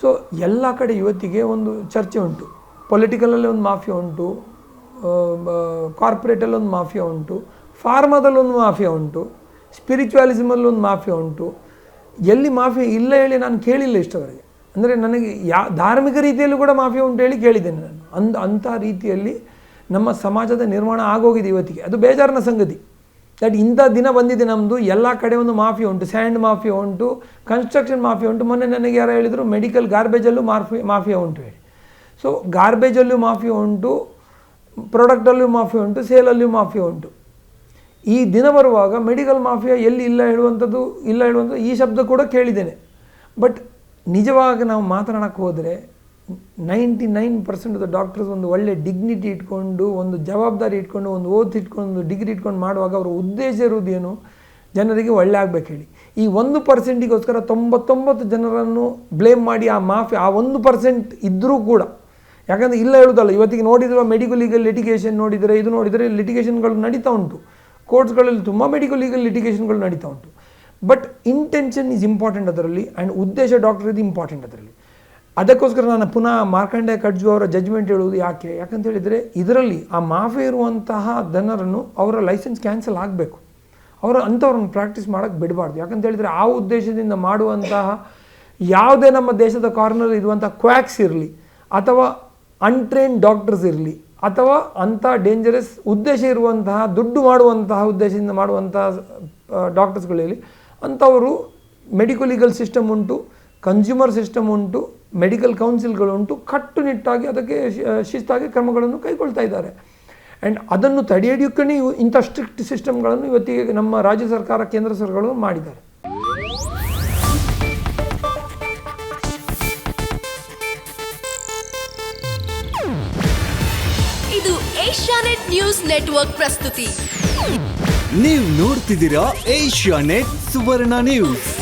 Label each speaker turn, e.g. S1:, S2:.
S1: So ಎಲ್ಲ ಕಡೆ ಇವತ್ತಿಗೆ ಒಂದು ಚರ್ಚೆ ಉಂಟು. ಪೊಲಿಟಿಕಲಲ್ಲಿ ಒಂದು ಮಾಫಿಯಾ ಉಂಟು. ಕಾರ್ಪೊರೇಟಲ್ಲಿ ಒಂದು ಮಾಫಿಯಾ ಉಂಟು. ಫಾರ್ಮಾದಲ್ಲಿ ಒಂದು ಮಾಫಿಯಾ ಉಂಟು. ಸ್ಪಿರಿಚುವಾಲಿಸಮಲ್ಲಿ ಒಂದು ಮಾಫಿಯಾ ಉಂಟು. ಎಲ್ಲಿ ಮಾಫಿಯಾ ಇಲ್ಲ ಹೇಳಿ ನಾನು ಕೇಳಿಲ್ಲ ಇಷ್ಟವರೆಗೆ. ಅಂದರೆ ನನಗೆ ಯಾ, ಧಾರ್ಮಿಕ ರೀತಿಯಲ್ಲೂ ಕೂಡ ಮಾಫಿಯಾ ಉಂಟು ಹೇಳಿ ಕೇಳಿದ್ದೇನೆ ನಾನು. ಅಂದ, ಅಂಥ ರೀತಿಯಲ್ಲಿ ನಮ್ಮ ಸಮಾಜದ ನಿರ್ಮಾಣ ಆಗೋಗಿದೆ ಇವತ್ತಿಗೆ ಅದು ಬೇಜಾರಿನ ಸಂಗತಿ. ದಟ್ ಇಂಥ ದಿನ ಬಂದಿದೆ ನಮ್ಮದು ಎಲ್ಲ ಕಡೆ ಒಂದು ಮಾಫಿ ಉಂಟು, ಸ್ಯಾಂಡ್ ಮಾಫಿಯಾ ಉಂಟು ಕನ್ಸ್ಟ್ರಕ್ಷನ್ ಮಾಫಿಯಾ ಉಂಟು. ಮೊನ್ನೆ ನನಗೆ ಯಾರು ಹೇಳಿದರು ಮೆಡಿಕಲ್ ಗಾರ್ಬೇಜಲ್ಲೂ ಮಾಫಿ, ಮಾಫಿಯಾ ಉಂಟು ಹೇಳಿ. ಸೊ ಗಾರ್ಬೇಜಲ್ಲೂ ಮಾಫಿಯಾ ಉಂಟು ಪ್ರಾಡಕ್ಟಲ್ಲೂ ಮಾಫಿಯಾ ಉಂಟು ಸೇಲಲ್ಲೂ ಮಾಫಿಯಾ ಉಂಟು. ಈ ದಿನ ಬರುವಾಗ ಮೆಡಿಕಲ್ ಮಾಫಿಯಾ ಎಲ್ಲಿ ಇಲ್ಲ ಹೇಳುವಂಥದ್ದು ಇಲ್ಲ ಹೇಳುವಂಥದ್ದು ಈ ಶಬ್ದ ಕೂಡ ಕೇಳಿದ್ದೇನೆ. ಬಟ್ ನಿಜವಾಗಿ ನಾವು ಮಾತನಾಡಕ್ಕೆ ಹೋದರೆ ninety nine percent of doctors ಒಂದು ಒಳ್ಳೆ ಡಿಗ್ನಿಟಿ ಇಟ್ಕೊಂಡು, ಒಂದು ಜವಾಬ್ದಾರಿ ಇಟ್ಕೊಂಡು, ಒಂದು ಓದ್ ಇಟ್ಕೊಂಡು ಡಿಗ್ರಿ ಇಟ್ಕೊಂಡು ಮಾಡುವಾಗ ಅವರ ಉದ್ದೇಶ ಇರುವುದೇನು ಜನರಿಗೆ ಒಳ್ಳೆ ಆಗಬೇಕು ಹೇಳಿ. ಈ ಒಂದು ಪರ್ಸೆಂಟಿಗೋಸ್ಕರ ತೊಂಬತ್ತೊಂಬತ್ತು ಜನರನ್ನು ಬ್ಲೇಮ್ ಮಾಡಿ ಆ ಮಾಫಿ, ಆ ಒಂದು ಪರ್ಸೆಂಟ್ ಇದ್ದರೂ ಕೂಡ. ಯಾಕಂದರೆ ಇಲ್ಲ ಹೇಳೋದಲ್ಲ, ಇವತ್ತಿಗೆ ನೋಡಿದ್ರೆ ಮೆಡಿಕಲ್ ಲೀಗಲ್ ಲಿಟಿಗೇಷನ್ ನೋಡಿದರೆ, ಇದು ನೋಡಿದರೆ ಲಿಟಿಗೇಷನ್ಗಳು ನಡೀತಾ ಉಂಟು. ಕೋರ್ಟ್ಸ್ಗಳಲ್ಲಿ ತುಂಬ ಮೆಡಿಕಲ್ ಲೀಗಲ್ ಲಿಟಿಗೇಷನ್ಗಳು ನಡೀತಾ ಉಂಟು. ಬಟ್ ಇಂಟೆನ್ಷನ್ ಈಸ್ ಇಂಪಾರ್ಟೆಂಟ್ ಅದರಲ್ಲಿ ಆ್ಯಂಡ್ ಉದ್ದೇಶ ಡಾಕ್ಟರ್ ಇದು ಇಂಪಾರ್ಟೆಂಟ್ ಅದರಲ್ಲಿ. ಅದಕ್ಕೋಸ್ಕರ ನಾನು ಪುನಃ ಮಾರ್ಕಂಡೆ ಕಡ್ಜು ಅವರ ಜಜ್ಮೆಂಟ್ ಹೇಳುವುದು ಯಾಕೆ? ಯಾಕಂತ ಹೇಳಿದರೆ ಇದರಲ್ಲಿ ಆ ಮಾಫಿ ಇರುವಂತಹ ಜನರನ್ನು ಅವರ ಲೈಸೆನ್ಸ್ ಕ್ಯಾನ್ಸಲ್ ಆಗಬೇಕು. ಅವರ ಅಂಥವ್ರನ್ನ ಪ್ರಾಕ್ಟೀಸ್ ಮಾಡೋಕ್ಕೆ ಬಿಡಬಾರ್ದು. ಯಾಕಂತ ಹೇಳಿದರೆ ಆ ಉದ್ದೇಶದಿಂದ ಮಾಡುವಂತಹ ಯಾವುದೇ ನಮ್ಮ ದೇಶದ ಕಾರ್ನರ್ ಇರುವಂಥ ಕ್ವ್ಯಾಕ್ಸ್ ಇರಲಿ, ಅಥವಾ ಅನ್ಟ್ರೈನ್ ಡಾಕ್ಟರ್ಸ್ ಇರಲಿ, ಅಥವಾ ಅಂಥ ಡೇಂಜರಸ್ ಉದ್ದೇಶ ಇರುವಂತಹ, ದುಡ್ಡು ಮಾಡುವಂತಹ ಉದ್ದೇಶದಿಂದ ಮಾಡುವಂತಹ ಡಾಕ್ಟರ್ಸ್ಗಳಿರಲಿ ಅಂಥವರು ಮೆಡಿಕೋ ಲೀಗಲ್ ಸಿಸ್ಟಮ್ ಉಂಟು. ಕನ್ಸ್ಯೂಮರ್ ಸಿಸ್ಟಮ್ ಉಂಟು ಮೆಡಿಕಲ್ ಕೌನ್ಸಿಲ್ಗಳುಂಟು ಕಟ್ಟುನಿಟ್ಟಾಗಿ ಅದಕ್ಕೆ ಶಿ- ಶಿಸ್ತಾಗಿ ಕ್ರಮಗಳನ್ನು ಕೈಗೊಳ್ತಾ ಇದ್ದಾರೆ. ಆ್ಯಂಡ್ ಅದನ್ನು ತಡೆಹಿಡಿಯೋಕ್ಕೇ ಇವು ಇಂಥ ಸ್ಟ್ರಿಕ್ಟ್ ಸಿಸ್ಟಮ್ಗಳನ್ನು ಇವತ್ತಿಗೆ ನಮ್ಮ ರಾಜ್ಯ ಸರ್ಕಾರ ಕೇಂದ್ರ ಸರ್ಕಾರಗಳು ಮಾಡಿದ್ದಾರೆ.
S2: ಇದು ಏಷ್ಯಾನೆಟ್ ನ್ಯೂಸ್ ನೆಟ್ವರ್ಕ್ ಪ್ರಸ್ತುತಿ.
S3: ನೀವು ನೋಡ್ತಿದ್ದೀರಾ ಏಷ್ಯಾನೆಟ್ ಸುವರ್ಣ ನ್ಯೂಸ್.